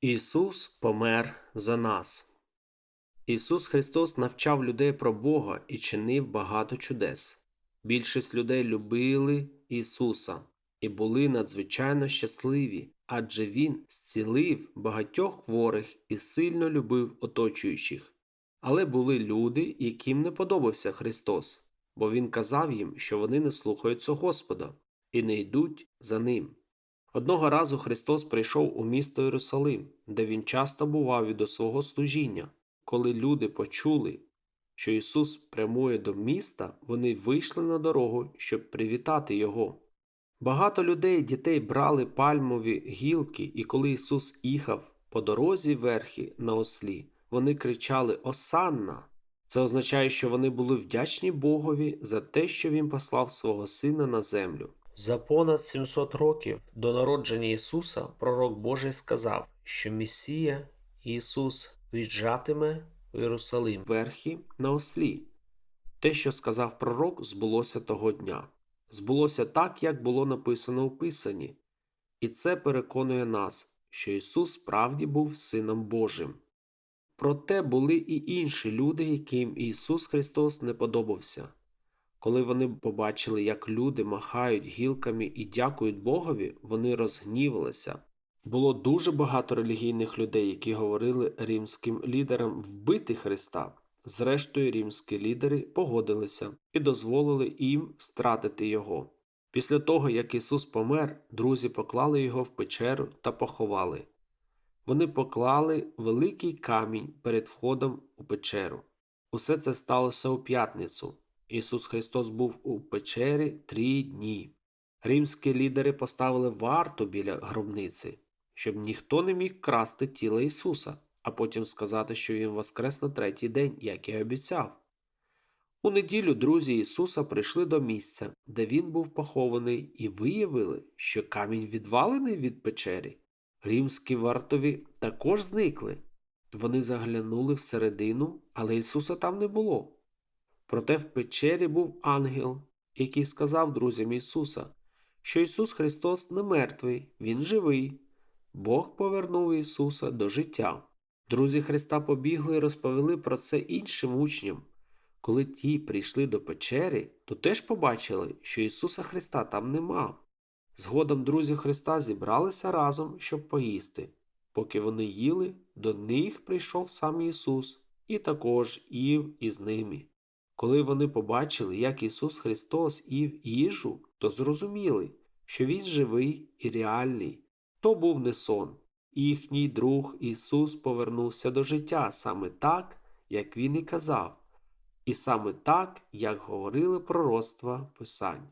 Ісус помер за нас. Ісус Христос навчав людей про Бога і чинив багато чудес. Більшість людей любили Ісуса і були надзвичайно щасливі, адже Він зцілив багатьох хворих і сильно любив оточуючих. Але були люди, яким не подобався Христос, бо Він казав їм, що вони не слухаються Господа і не йдуть за Ним. Одного разу Христос прийшов у місто Єрусалим, де він часто бував і до свого служіння. Коли люди почули, що Ісус прямує до міста, вони вийшли на дорогу, щоб привітати Його. Багато людей, дітей брали пальмові гілки, і коли Ісус їхав по дорозі верхи на ослі, вони кричали Осанна. Це означає, що вони були вдячні Богові за те, що Він послав свого Сина на землю. За понад 700 років до народження Ісуса пророк Божий сказав, що Месія Ісус в'їжджатиме в Єрусалим верхи на ослі. Те, що сказав пророк, збулося того дня. Збулося так, як було написано у Писанні. І це переконує нас, що Ісус справді був Сином Божим. Проте були і інші люди, яким Ісус Христос не подобався. Коли вони побачили, як люди махають гілками і дякують Богові, вони розгнівалися. Було дуже багато релігійних людей, які говорили римським лідерам вбити Христа. Зрештою, римські лідери погодилися і дозволили їм стратити його. Після того, як Ісус помер, друзі поклали його в печеру та поховали. Вони поклали великий камінь перед входом у печеру. Усе це сталося у п'ятницю. Ісус Христос був у печері три дні. Римські лідери поставили варту біля гробниці, щоб ніхто не міг красти тіло Ісуса, а потім сказати, що Він воскрес на третій день, як і обіцяв. У неділю друзі Ісуса прийшли до місця, де він був похований, і виявили, що камінь відвалений від печері. Римські вартові також зникли. Вони заглянули всередину, але Ісуса там не було. Проте в печері був ангел, який сказав друзям Ісуса, що Ісус Христос не мертвий, Він живий. Бог повернув Ісуса до життя. Друзі Христа побігли і розповіли про це іншим учням. Коли ті прийшли до печери, то теж побачили, що Ісуса Христа там нема. Згодом друзі Христа зібралися разом, щоб поїсти. Поки вони їли, до них прийшов сам Ісус і також їв із ними. Коли вони побачили, як Ісус Христос їв їжу, то зрозуміли, що Він живий і реальний. То був не сон. Їхній друг Ісус повернувся до життя саме так, як Він і казав, і саме так, як говорили пророцтва Писань.